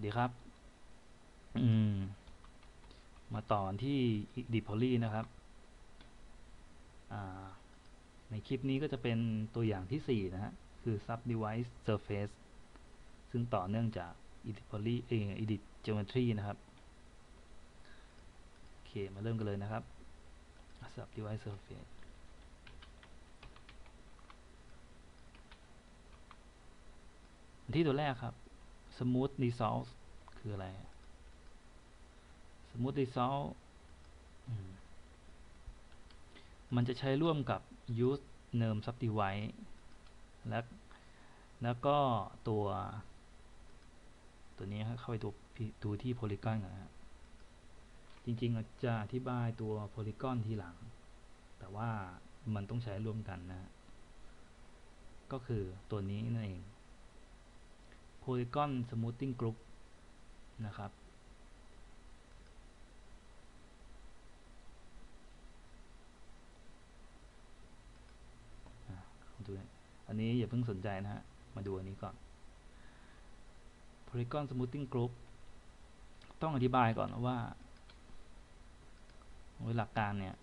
วัสดีครับ อืม มาต่อที่ d p o l y นะครับในคลิปนี้ก็จะเป็นตัวอย่างที่ 4 นะฮะ คือ sub device surface ซึ่งต่อเนื่องจาก edit poly เอ edit geometry นะครับ โอเค มาเริ่มกันเลยนะครับ sub device surface ที่ตัวแรกครับ smooth dissolve คืออะไร smooth dissolve มันจะใช้ร่วมกับ use name subdevice และแล้วก็ตัว ตัวนี้เข้าไปดูดูที่ polygon นะฮะจริงๆจะอธิบายตัว polygon ทีหลัง แต่ว่ามันต้องใช้ร่วมกันนะ ก็คือตัวนี้นั่นเอง Polygon Smoothing Group นะครับ ดูอันนี้อย่าเพิ่งสนใจนะฮะ มาดูอันนี้ก่อน Polygon Smoothing Group ต้องอธิบายก่อนว่าหลักการเนี่ย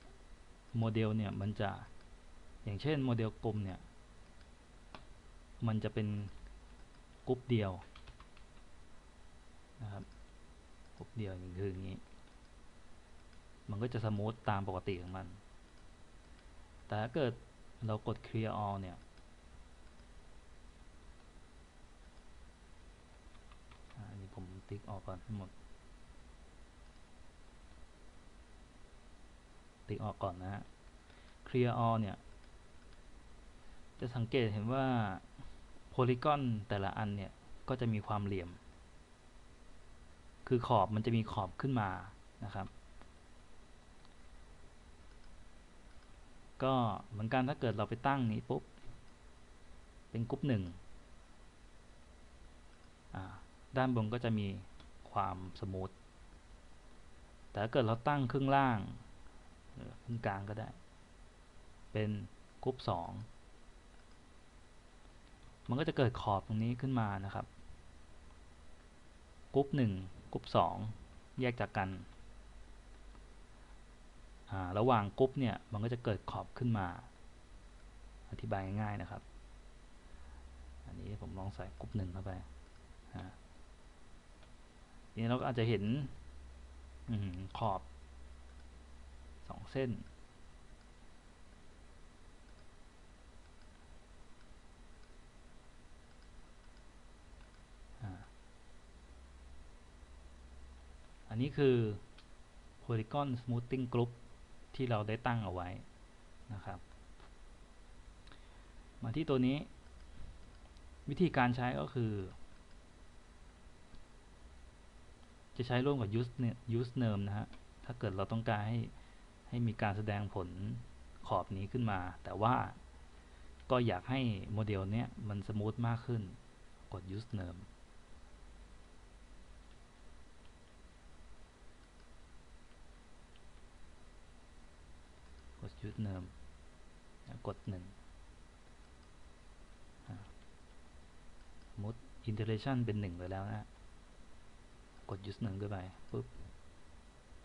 โมเดลเนี่ยมันจะอย่างเช่นโมเดลกลมเนี่ย มันจะเป็นกรุ๊ปเดียว นะครับกรุ๊ปเดียวอย่างคืออย่างนี้ มันก็จะสมูทตามปกติของมัน แต่ถ้าเกิดเรากด clear all เนี่ยอันนี้ผมติ๊กออกก่อนทั้งหมด ติ๊กออกก่อนนะฮะ clear all เนี่ย จะสังเกตเห็นว่าโพลีกอนแต่ละอันเนี่ย ก็จะมีความเหลี่ยม คือขอบมันจะมีขอบขึ้นมานะครับ ก็เหมือนกันถ้าเกิดเราไปตั้งนี้ปุ๊บ เป็นกรุ๊ปหนึ่งด้านบนก็จะมีความสมูท แต่ถ้าเกิดเราตั้งครึ่งล่างครึ่งกลางก็ได้ เป็นกรุ๊ปสองมันก็จะเกิดขอบตรงนี้ขึ้นมานะครับกรุ๊ปหนึ่ง กรุ๊ปสองแยกจากกันระหว่างกรุ๊ปเนี่ยมันก็จะเกิดขอบขึ้นมา อธิบายง่ายๆนะครับ อันนี้ผมลองใส่กรุ๊ปหนึ่งเข้าไปทีนี้เราก็อาจจะเห็นอขอบสองเส้น นนี้คือ Polygon Smoothing Group ที่เราได้ตั้งเอาไว้นะครับ มาที่ตัวนี้วิธีการใช้ก็คือ จะใช้ร่วมกับ use use name นะฮะ ถ้าเกิดเราต้องการให้ให้มีการแสดงผลขอบนี้ขึ้นมา แต่ว่าก็อยากให้โมเดลเนี้ยมันสมูทมากขึ้น กด use name ดชุดเนิมกดหนึ่งมุดอินเทอร์เรชันเป็นหนึ่งไปแล้วนะกดยุสหนึ่งขึ้นไปปุ๊บ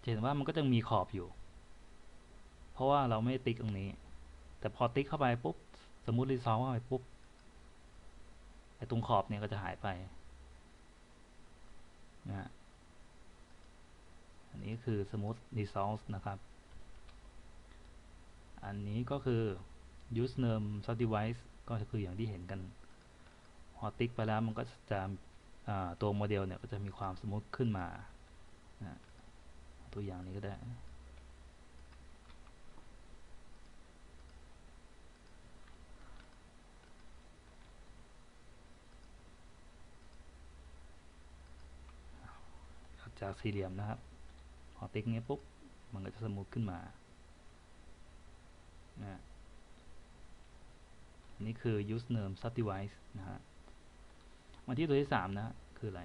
จะเห็นว่ามันก็จะมีขอบอยู่ เพราะว่าเราไม่ติ๊กตรงนี้ แต่พอติ๊กเข้าไปปุ๊บ สมมติรีซอลเข้าไปปุ๊บไอ้ตรงขอบเนี่ยก็จะหายไปนะอันนี้คือสมมติรีซอลนะครับ อันนี้ก็คือ use name sub device ก็คืออย่างที่เห็นกันพอติ๊กไปแล้วมันก็จะตัวโมเดลเนี่ยก็จะมีความสมมติขึ้นมาตัวอย่างนี้ก็ได้จากสี่เหลี่ยมนะครับ พอติ๊กเงี้ยปุ๊บ มันก็จะสมูทขึ้นมา นะอันนี้คือ use name sub device นะฮะมาที่ตัวที่สามนะ คืออะไร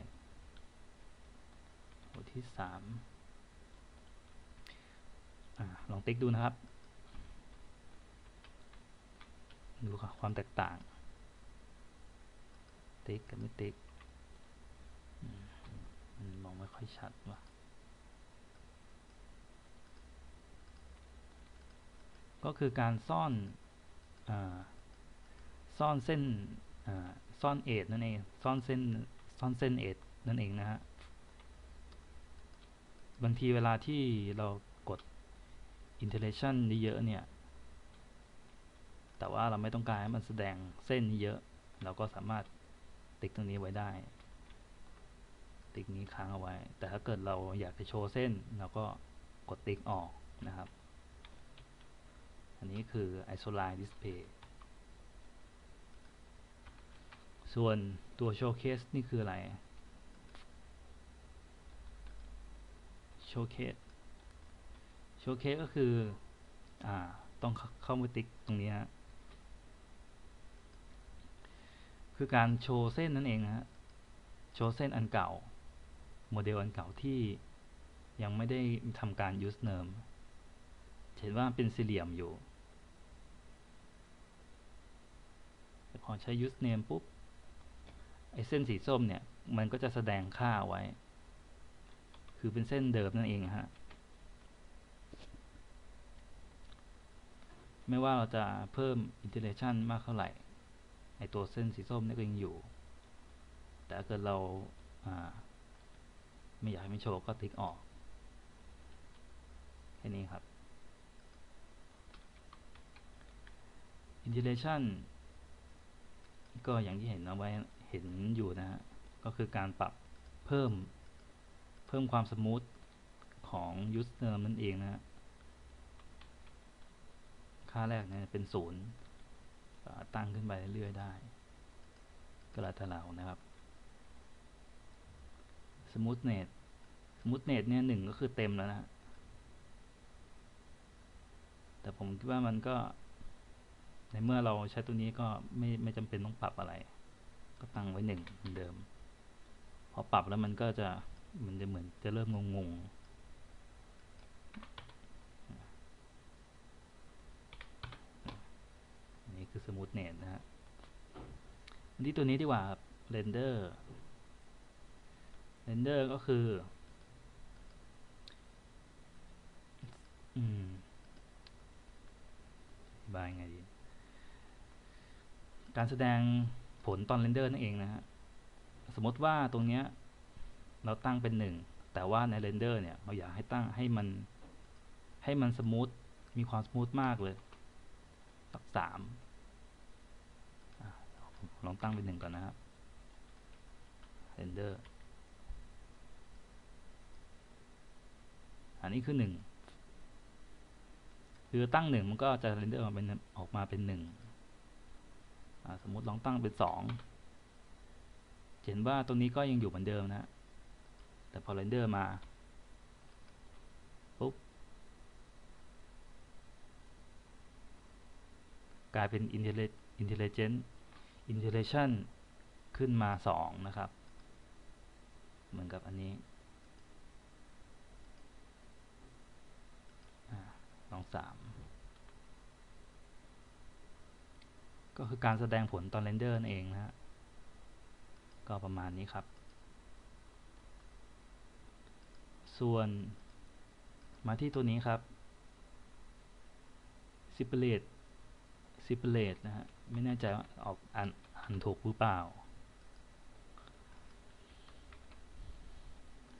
ตัวที่สามอลองติ๊กดูนะครับ ดูความแตกต่าง ติ๊กกับไม่ติ๊ก มันมองไม่ค่อยชัดว่ะ ก็คือการซ่อนอซ่อนเส้นซ่อนเอทนั่นเองซ่อนเส้นซ่อนเส้นเอทนั่นเองนะฮะบางทีเวลาที่เรากด interaction เยอะๆเนี่ย แต่ว่าเราไม่ต้องการให้มันแสดงเส้นเยอะ เราก็สามารถติ๊กตรงนี้ไว้ได้ ติ๊กนี้ค้างเอาไว้ แต่ถ้าเกิดเราอยากจะโชว์เส้น เราก็กดติ๊กออกนะครับ อันนี้คือ isoline display ส่วนตัว showcase นี่คืออะไร showcase showcase ก็คืออต้องเข้ามาติ๊กตรงนี้ฮะคือการโชว์เส้นนั่นเองนะฮะโชว์เส้นอันเก่า โมเดลอันเก่าที่ยังไม่ได้ทำการ use name เห็นว่าเป็นสี่เหลี่ยมอยู่ แต่ พอใช้ use name ปุ๊บไอเส้นสีส้มเนี่ย มันก็จะแสดงค่าไว้ คือเป็นเส้นเดิมนั่นเองฮะไม่ว่าเราจะเพิ่ม iteration มากเท่าไหร่ไอตัวเส้นสีส้มนี่ก็ยังอยู่ แต่ถ้าเกิดเราไม่อยากให้มันโชว์ก็ติ๊กออกแค่นี้ครับ iteration ก็อย่างที่เห็นเอาไว้เห็นอยู่นะฮะก็คือการปรับเพิ่มเพิ่มความสมูทของ user นั่นเองนะฮะค่าแรกเนี่ยเป็นศูนย์ตั้งขึ้นไปเรื่อยๆได้ก็แล้วแต่เรานะครับ smoothness smoothness เนี่ยหนึ่งก็คือเต็มแล้วนะแต่ผมคิดว่ามันก็ ในเมื่อเราใช้ตัวนี้ก็ไม่ไม่จำเป็นต้องปรับอะไร ก็ตั้งไว้หนึ่งเหมือนเดิม พอปรับแล้วมันก็จะมันจะเหมือนจะเริ่มงงๆนี่คือ smoothness นะฮะอันที่ตัวนี้ดีกว่าครับ render render ก็คืออืมบายไงดี การแสดงผลตอนเรนเดอร์นั่นเองนะฮะสมมติว่าตรงเนี้ยเราตั้งเป็นหนึ่งแต่ว่าในเรนเดอร์เนี่ยเราอยากให้ตั้งให้มันให้มันสมูทมีความสมูทมากเลยสักสามลองตั้งเป็นหนึ่งก่อนนะครับเรนเดอร์อันนี้คือหนึ่งคือตั้งหนึ่งมันก็จะเรนเดอร์ออกมาเป็นออกมาเป็นหนึ่ง สมมติลองตั้งเป็นสองเห็นว่าตรงนี้ก็ยังอยู่เหมือนเดิมนะ แต่พอเรนเดอร์มาปุ๊บกลายเป็น intelligent intelligent ขึ้นมา 2 นะครับ เหมือนกับอันนี้ลองสาม ก็คือการแสดงผลตอนเรนเดอร์นั่นเองนะฮะก็ประมาณนี้ครับ ส่วนมาที่ตัวนี้ครับ separate separate นะฮะ ไม่แน่ใจว่าออกอ่านอ่านถูกหรือเปล่า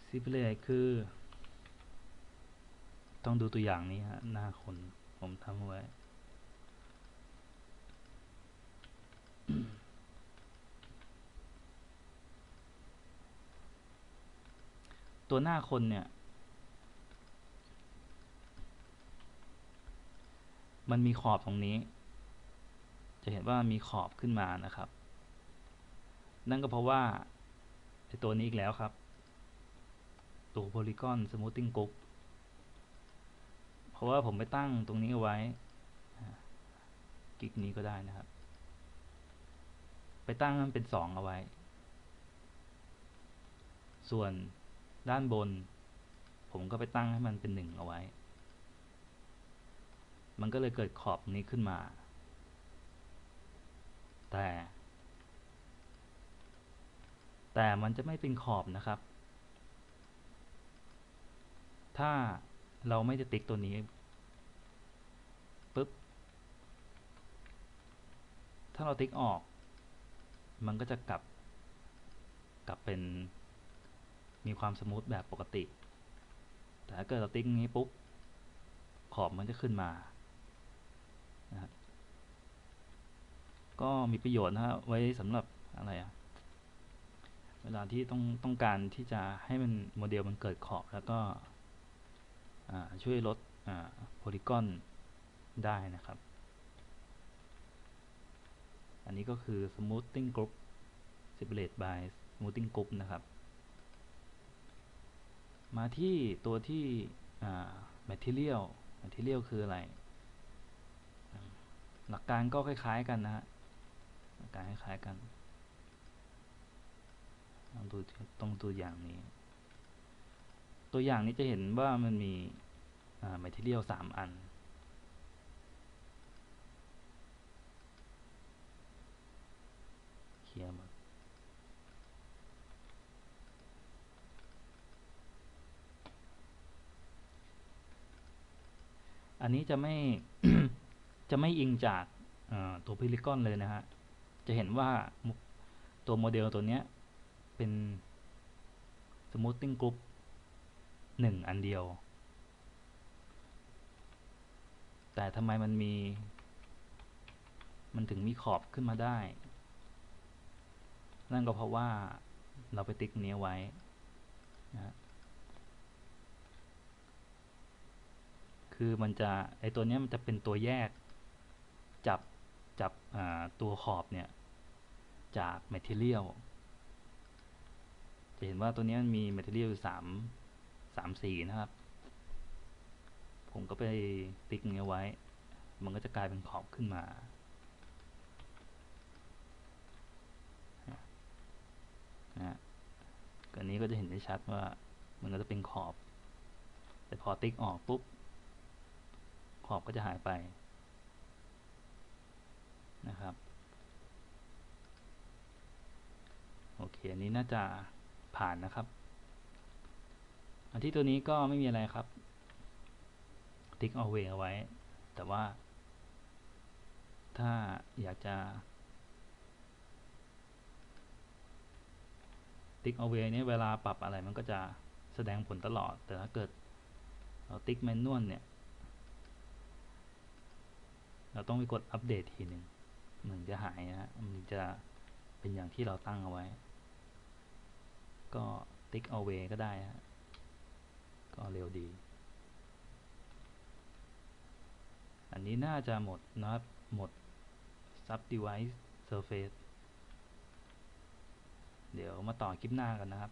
separate คือ ต้องดูตัวอย่างนี้ฮะ หน้าคนผมทำไว้ ตัวหน้าคนเนี่ย มันมีขอบตรงนี้ จะเห็นว่ามีขอบขึ้นมานะครับ นั่นก็เพราะว่าไอตัวนี้อีกแล้วครับ ตัว Polygon Smoothing Group เพราะว่าผมไปตั้งตรงนี้เอาไว้กิกนี้ก็ได้นะครับ ไปตั้งมันเป็นสองเอาไว้ ส่วน ด้านบน ผมก็ไปตั้งให้มันเป็นหนึ่งเอาไว้ มันก็เลยเกิดขอบนี้ขึ้นมา แต่ แต่มันจะไม่เป็นขอบนะครับ ถ้าเราไม่ได้ติ๊กตัวนี้ปุ๊บ ถ้าเราติ๊กออก มันก็จะกลับ กลับเป็น มีความสมูทแบบปกติ แต่ถ้าเกิดเราติ๊กงนี้ปุ๊บ ขอบมันจะขึ้นมานะฮะก็มีประโยชน์นะฮะไว้สำหรับอะไรอะเวลาที่ต้องต้องการที่จะให้มันโมเดลมันเกิดขอบแล้วก็ช่วยลดโพลีกอนได้นะครับ อันนี้ก็คือ smoothing group separate by smoothing group นะครับ มาที่ตัวที่ material material คืออะไร หลักการก็คล้ายๆกันนะฮะหลักการคล้ายๆกันต้องดูต้องตัวอย่างนี้ ตัวอย่างนี้จะเห็นว่ามันมี material สามอันเคลียร์หมด อันนี้จะไม่จะไม่อิงจากตัวพิลิกอนเลยนะฮะ จะเห็นว่าตัวโมเดลตัวนี้เป็น smoothing group หนึ่งอันเดียว แต่ทำไมมันมี มันถึงมีขอบขึ้นมาได้ นั่นก็เพราะว่าเราไปติ๊กเนี้ยไว้นะ คือมันจะไอตัวนี้มันจะเป็นตัวแยกจับจับตัวขอบเนี่ยจาก material จะเห็นว่าตัวนี้มันมี material สามสามสีนะครับ ผมก็ไปติ๊กเนี้ยไว้ มันก็จะกลายเป็นขอบขึ้นมานะฮะอันนี้ก็จะเห็นได้ชัดว่ามันก็จะเป็นขอบ แต่พอติ๊กออกปุ๊บ ขอบก็จะหายไปนะครับ โอเค อันนี้น่าจะผ่านนะครับ อันที่ตัวนี้ก็ไม่มีอะไรครับ ติ๊กเอาเวเอาไว้ แต่ว่า ถ้าอยากจะ ติ๊กเอาเวนี้เวลาปรับอะไรมันก็จะแสดงผลตลอด แต่ถ้าเกิดเราติ๊กแมนนวลเนี่ย เราต้องไปกดอัปเดตทีหนึ่งมันจะหายนะมันจะเป็นอย่างที่เราตั้งเอาไว้ ก็ติ๊กเอาเวก็ได้ฮะก็เร็วดี อันนี้น่าจะหมดนะครับ หมด sub device surface เดี๋ยวมาต่อคลิปหน้ากันนะครับ